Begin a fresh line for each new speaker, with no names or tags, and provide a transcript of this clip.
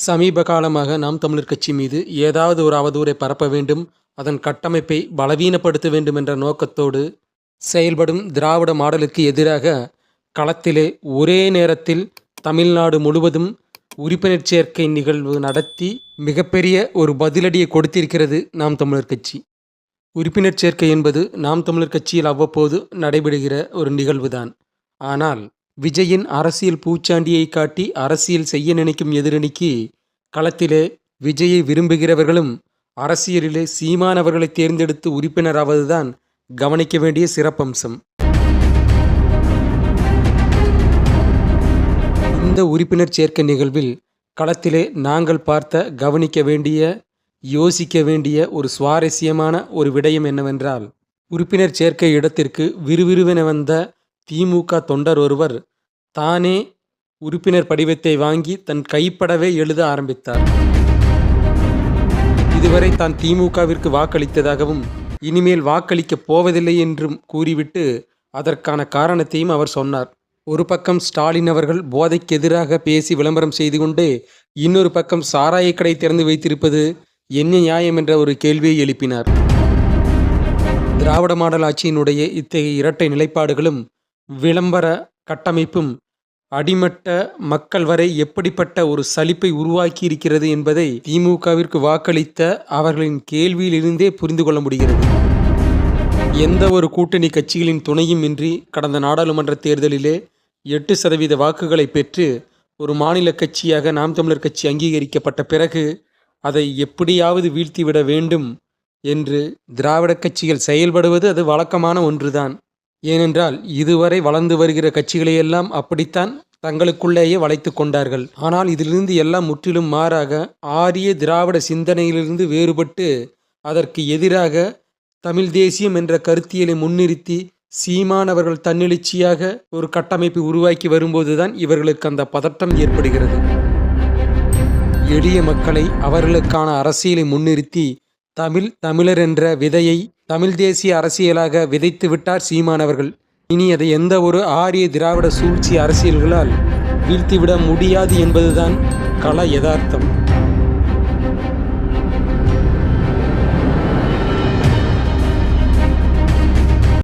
சமீப காலமாக நாம் தமிழர் கட்சி மீது ஏதாவது ஒரு அவதூறை பரப்ப வேண்டும் அதன் கட்டமைப்பை பலவீனப்படுத்த வேண்டும் என்ற நோக்கத்தோடு செயல்படும் திராவிட மாடலுக்கு எதிராக களத்திலே ஒரே நேரத்தில் தமிழ்நாடு முழுவதும் உறுப்பினர் சேர்க்கை நிகழ்வு நடத்தி மிகப்பெரிய ஒரு பதிலடியை கொடுத்திருக்கிறது நாம் தமிழர் கட்சி. உறுப்பினர் சேர்க்கை என்பது நாம் தமிழர் கட்சியில் அவ்வப்போது நடைபெறுகிற ஒரு நிகழ்வுதான். ஆனால் விஜயின் அரசியல் பூச்சாண்டியை காட்டி அரசியல் செய்ய நினைக்கும் எதிரணிக்கு களத்திலே விஜயை விரும்புகிறவர்களும் அரசியலிலே சீமானவர்களை தேர்ந்தெடுத்து உறுப்பினராவதுதான் கவனிக்க வேண்டிய சிறப்பம்சம். இந்த உறுப்பினர் சேர்க்கை நிகழ்வில் களத்திலே நாங்கள் பார்த்த கவனிக்க வேண்டிய யோசிக்க வேண்டிய ஒரு சுவாரஸ்யமான ஒரு விடயம் என்னவென்றால் உறுப்பினர் சேர்க்கை இடத்திற்கு விறுவிறுவென வந்த திமுக தொண்டர் ஒருவர் தானே உறுப்பினர் படிவத்தை வாங்கி தன் கைப்படவே எழுத ஆரம்பித்தார். இதுவரை தான் திமுகவிற்கு வாக்களித்ததாகவும் இனிமேல் வாக்களிக்கப் போவதில்லை என்றும் கூறிவிட்டு அதற்கான காரணத்தையும் அவர் சொன்னார். ஒரு பக்கம் ஸ்டாலின் அவர்கள் போதைக்கு எதிராக பேசி விளம்பரம் செய்து கொண்டே இன்னொரு பக்கம் சாராய கடை திறந்து வைத்திருப்பது என்ன நியாயம் என்ற ஒரு கேள்வியை எழுப்பினார். திராவிட மாடல் ஆட்சியினுடைய இத்தகைய இரட்டை நிலைப்பாடுகளும் விளம்பர கட்டமைப்பும் அடிமட்ட மக்கள் வரை எப்படிப்பட்ட ஒரு சலிப்பை உருவாக்கி இருக்கிறது என்பதை திமுகவிற்கு வாக்களித்த அவர்களின் கேள்வியிலிருந்தே புரிந்து கொள்ள முடிகிறது. எந்த ஒரு கூட்டணி கட்சிகளின் துணையும் இன்றி கடந்த நாடாளுமன்ற தேர்தலிலே எட்டு சதவீத வாக்குகளை பெற்று ஒரு மாநில கட்சியாக நாம் தமிழர் கட்சி அங்கீகரிக்கப்பட்ட பிறகு அதை எப்படியாவது வீழ்த்திவிட வேண்டும் என்று திராவிட கட்சிகள் செயல்படுவது அது வழக்கமான ஒன்றுதான். ஏனென்றால் இதுவரை வளர்ந்து வருகிற கட்சிகளையெல்லாம் அப்படித்தான் தங்களுக்குள்ளேயே வளைத்து கொண்டார்கள். ஆனால் இதிலிருந்து எல்லாம் முற்றிலும் மாறாக ஆரிய திராவிட சிந்தனையிலிருந்து வேறுபட்டு அதற்கு எதிராக தமிழ் தேசியம் என்ற கருத்தியலை முன்னிறுத்தி சீமானவர்கள் தன்னெழுச்சியாக ஒரு கட்டமைப்பு உருவாக்கி வரும்போதுதான் இவர்களுக்கு அந்த பதட்டம் ஏற்படுகிறது. எளிய மக்களை அவர்களுக்கான அரசியலை முன்னிறுத்தி தமிழ் தமிழர் என்ற விதையை தமிழ் தேசிய அரசியலாக விதைத்து விட்டார் சீமானவர்கள் இனி அதை எந்த ஒரு ஆரிய திராவிட சூழ்ச்சி அரசியல்களால் வீழ்த்திவிட முடியாது என்பதுதான் கல யதார்த்தம்.